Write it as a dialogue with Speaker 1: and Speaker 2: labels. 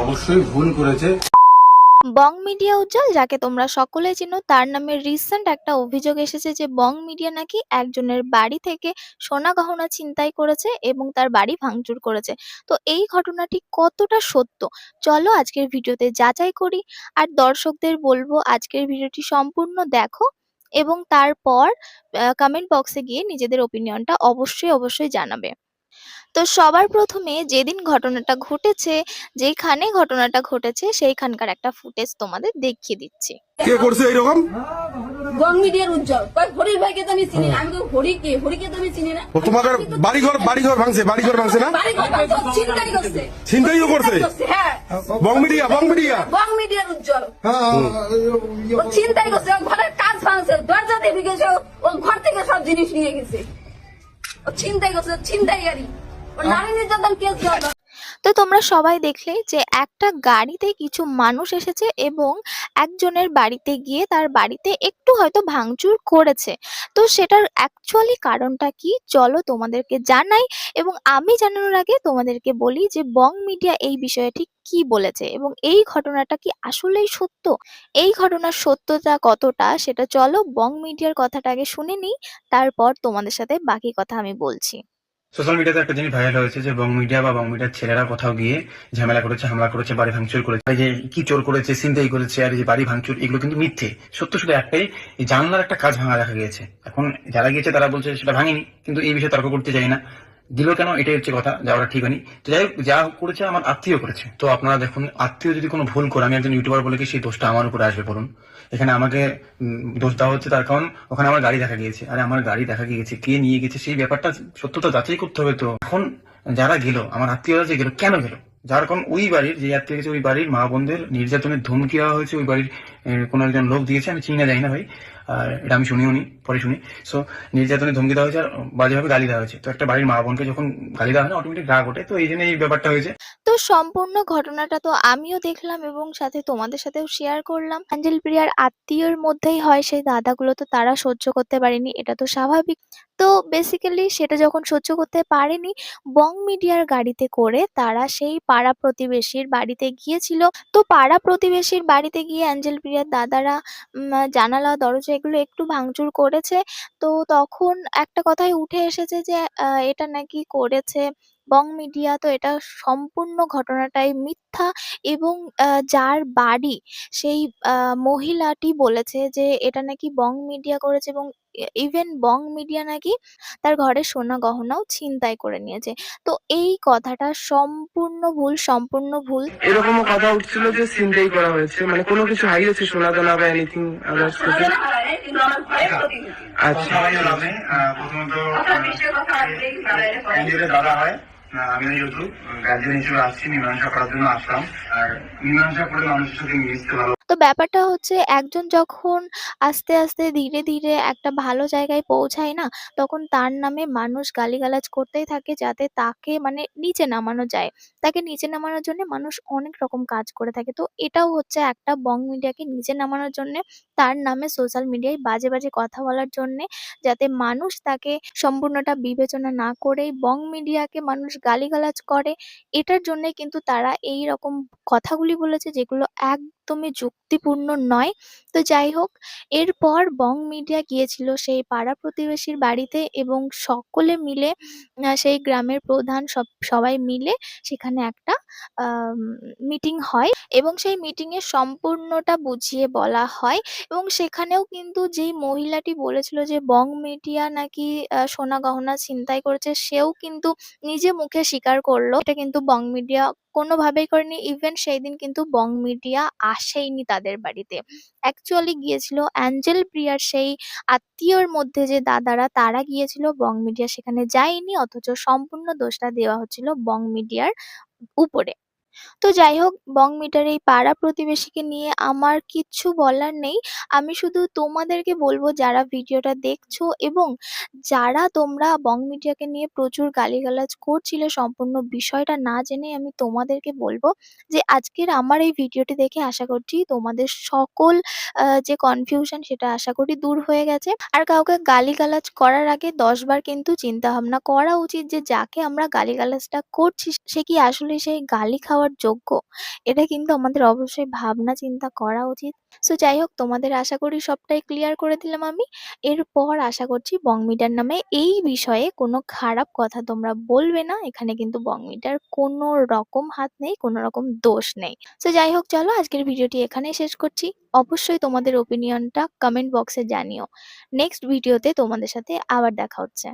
Speaker 1: অবশ্যই ভুল করেছে।
Speaker 2: বং মিডিয়া উজ্জ্বল যাকে তোমরা সকলে চিনো তার নামে রিসেন্ট একটা অভিযোগ এসেছে যে বং মিডিয়া নাকি একজনের বাড়ি থেকে সোনা গহনা ছিনতাই করেছে এবং তার বাড়ি ভাঙচুর করেছে। তো এই ঘটনাটি কতটা সত্য? চলো আজকের ভিডিওতে যাচাই করি। আর দর্শকদের বলব আজকের ভিডিওটি সম্পূর্ণ দেখো। এবং তারপর কমেন্ট বক্সে গিয়ে নিজেদের ওপিনিয়নটা অবশ্যই অবশ্যই জানাবে। তো সবার প্রথমে যেদিন ঘটনাটা ঘটেছে, যেখানে ঘটনাটা ঘটেছে, সেইখানকার একটা ফুটেজ তোমাদের দেখিয়ে দিচ্ছি।
Speaker 3: কে করছে এইরকম?
Speaker 4: মিডিয়ার উজ্জ্বল। কয় হরির ভাইকে তো আমি চিনি না। আমি তো হরি কে হরিকে তো আমি চিনি না।
Speaker 3: তোমাদের বাড়িঘর বাড়িঘর ভাঙছে বাড়িঘর ভাঙছে না?
Speaker 4: বাড়ি ঘর ভাঙছে, ও ছিনতাই করছে।
Speaker 3: ছিনতাইও করছে?
Speaker 4: হ্যাঁ।
Speaker 3: বং মিডিয়া বং মিডিয়া।
Speaker 4: বং মিডিয়ার উজ্জ্বল। ও চিন্তাই করছে ঘরের কাজ ভাঙছে দরজা দিয়ে গেছে ও- ও ঘর থেকে সব জিনিস নিয়ে গেছে। ও চিন্তাই করছে ও নারী নির্যাতন কেস দেওয়া
Speaker 2: তো তোমরা সবাই দেখলে যে একটা গাড়িতে কিছু মানুষ এসেছে এবং একজনের বাড়িতে গিয়ে তার বাড়িতে একটু হয়তো ভাঙচুর করেছে। তো সেটার অ্যাকচুয়ালি কারণটা কি? চলো তোমাদেরকে জানাই এবং আমি জানানোর আগে তোমাদেরকে বলি যে বং মিডিয়া এই বিষয়ে ঠিক কি বলেছে এবং এই ঘটনাটা কি আসলেই সত্য? এই ঘটনার সত্যতা কতটা? সেটা চলো বং মিডিয়ার কথাটা আগে শুনে নিই, তারপর তোমাদের সাথে বাকি কথা আমি বলছি।
Speaker 5: সোশ্যাল মিডিয়াতে একটা জিনিস ভাইরাল হয়েছে যে বং মিডিয়া বা বং মিডিয়ার ছেলেরা কোথাও গিয়ে ঝামেলা করেছে, হামলা করেছে, বাড়ি ভাঙচুর করেছে যে কি চোর করেছে সিন্তাই করেছে, আর যে বাড়ি ভাঙচুর, এগুলো কিন্তু মিথ্যে। সত্য শুধু একটাই জানলার একটা কাজ ভাঙা দেখা গিয়েছে। এখন যারা গিয়েছে তারা বলছে সেটা ভাঙেনি, কিন্তু এই বিষয়ে তর্ক করতে চাই না। দিল কেন? এটাই হচ্ছে কথা, যা ওরা ঠিক হয়নি। তো যাই হোক, যা করেছে আমার আত্মীয় করেছে। তো আপনারা দেখুন, আত্মীয় যদি কোনো ভুল করে, আমি একজন ইউটিউবার বলে কি সেই দোষটা আমার উপরে আসবে, বলুন। এখানে আমাকে দোষ দেওয়া হচ্ছে তার কারণ, ওখানে আমার গাড়ি দেখা গিয়েছে। আরে, আমার গাড়ি দেখা গিয়েছে, কে নিয়ে গেছে, সেই ব্যাপারটা সত্যতা যাচাই করতে হবে তো। এখন যারা গেল, আমার আত্মীয়রা যে গেল, কেন গেল? কারণ ওই বাড়ির, যে যাত্রী গেছে ওই বাড়ির মা বোনদের নির্যাতনের ধমকি দেওয়া হয়েছে, ওই বাড়ির কোনো একজন লোক দিয়েছে, আমি চিনি না যাই না ভাই। আর এটা আমি শুনিও নি, পরে শুনি। সো নির্যাতনের ধমকি দেওয়া হয়েছে আর বাজেভাবে গালি দেওয়া হয়েছে। তো একটা বাড়ির মা বোনকে যখন গালি দেওয়া হয় না অটোমেটিক রাগ ওঠে তো এই জন্য এই ব্যাপারটা হয়েছে।
Speaker 2: তো সম্পূর্ণ ঘটনাটা তো আমিও দেখলাম এবং সাথে তোমাদের সাথেও শেয়ার করলাম। অ্যাঞ্জেল প্রিয়ার আত্মীয়র মধ্যেই হয় সেই দাদাগুলো তো তারা সহ্য করতে পারেনি, এটা তো স্বাভাবিক। তো বেসিক্যালি সেটা যখন সহ্য করতে পারেনি, বং মিডিয়ার গাড়িতে করে তারা সেই পাড়া প্রতিবেশীর বাড়িতে গিয়েছিল। তো পাড়া প্রতিবেশীর বাড়িতে গিয়ে অ্যাঞ্জেল প্রিয়ার দাদারা জানালা, দরজা এগুলো একটু ভাঙচুর করেছে। তো তখন একটা কথাই উঠে এসেছে যে এটা নাকি করেছে। বং মিডিয়া তো এটা সম্পূর্ণ ঘটনাটাই মিথ্যা এবং যার বাড়ি সেই মহিলাটি বলেছে যে এটা নাকি বং মিডিয়া করেছে এবং ইভেন বং মিডিয়া নাকি তার ঘরে সোনা গহনাও ছিনতাই করে নিয়েছে। তো এই কথাটা সম্পূর্ণ ভুল সম্পূর্ণ ভুল।
Speaker 6: এরকমও কথা উঠছিল যে সিনটাই করা হয়েছে মানে কোনো কিছু হারিয়েছে সোনা দানা বা এনিথিং আদার্স কিছু আচ্ছা।
Speaker 5: প্রথমত দাদা হয়। আমি যেহেতু গার্জেন হিসেবে আসছি, মীমাংসা করার জন্য আসলাম। আর মীমাংসা করে মানুষের সাথে মিশতে ভালো
Speaker 2: তো ব্যাপারটা হচ্ছে একজন যখন আস্তে আস্তে ধীরে ধীরে একটা ভালো জায়গায় পৌঁছায় না, তখন তার নামে মানুষ গালিগালাজ করতেই থাকে যাতে তাকে মানে নিচে নামানো যায়। তাকে নিচে নামানোর জন্য মানুষ অনেক রকম কাজ করে থাকে। তো এটাও হচ্ছে একটা বং মিডিয়াকে নিচে নামানোর জন্য, তার নামে সোশ্যাল মিডিয়ায় বাজে বাজে কথা বলার জন্যে যাতে মানুষ তাকে সম্পূর্ণটা বিবেচনা না করেই বং মিডিয়াকে মানুষ গালিগালাজ করে, এটার জন্যে কিন্তু তারা এই রকম কথাগুলি বলেছে যেগুলো একদমই যুক্তিপূর্ণ নয়। তো যাই হোক, এরপর বং মিডিয়া গিয়েছিল সেই পাড়া প্রতিবেশীর বাড়িতে এবং সকলে মিলে সেই গ্রামের প্রধান সব, সবাই মিলে সেখানে একটা মিটিং হয় এবং সেই মিটিং এ সম্পূর্ণটা বুঝিয়ে বলা হয় এবং সেখানেও কিন্তু যেই মহিলাটি বলেছিল যে বং মিডিয়া নাকি সোনা গহনা ছিনতাই করেছে, সেও কিন্তু নিজে মুখে স্বীকার করল। এটা কিন্তু বং মিডিয়া কোনোভাবেই করেনি। ইভেন সেই দিন কিন্তু বং মিডিয়া আসেইনি তাদের বাড়িতে। অ্যাকচুয়ালি গিয়েছিল অ্যাঞ্জেল প্রিয়ার সেই আত্মীয়র মধ্যে যে দাদারা, তারা গিয়েছিল বং মিডিয়া সেখানে যায়নি, অথচ সম্পূর্ণ দোষটা দেওয়া হচ্ছিল বং মিডিয়ার উপরে। তো যাই হোক, বং মিটার এই পাড়া প্রতিবেশীকে নিয়ে আমার কিচ্ছু বলার নেই। আমি শুধু তোমাদেরকে বলব, যারা ভিডিওটা দেখছ এবং যারা তোমরা বং মিডিয়াকে নিয়ে প্রচুর গালিগালাজ করছিলে, সম্পূর্ণ বিষয়টা না জেনে আমি তোমাদেরকে বলব যে আজকের আমার এই ভিডিওটি দেখে আশা করছি তোমাদের সকল যে কনফিউশন সেটা আশা করি দূর হয়ে গেছে। আর কাউকে গালিগালাজ করার আগে দশবার কিন্তু চিন্তা ভাবনা করা উচিত যে যাকে আমরা গালিগালাজটা করছি, সে কি আসলে সেই গালি খাওয়ার যোগ্য। এটা কিন্তু আমাদের অবশ্যই ভাবনা, চিন্তা করা উচিত। সো যাই হোক তোমাদের আশা করি সবটাই ক্লিয়ার করে দিলাম আমি। এরপর আশা করছি বংমিটার নামে এই বিষয়ে কোনো খারাপ কথা তোমরা বলবে না। এখানে কিন্তু বংমিটার কোনো রকম হাত নেই, কোনো রকম দোষ নেই। তো যাই হোক চলো আজকের ভিডিওটি এখানে শেষ করছি। অবশ্যই তোমাদের ওপিনিয়নটা কমেন্ট বক্সে জানিও। নেক্সট ভিডিওতে তোমাদের সাথে আবার দেখা হচ্ছে।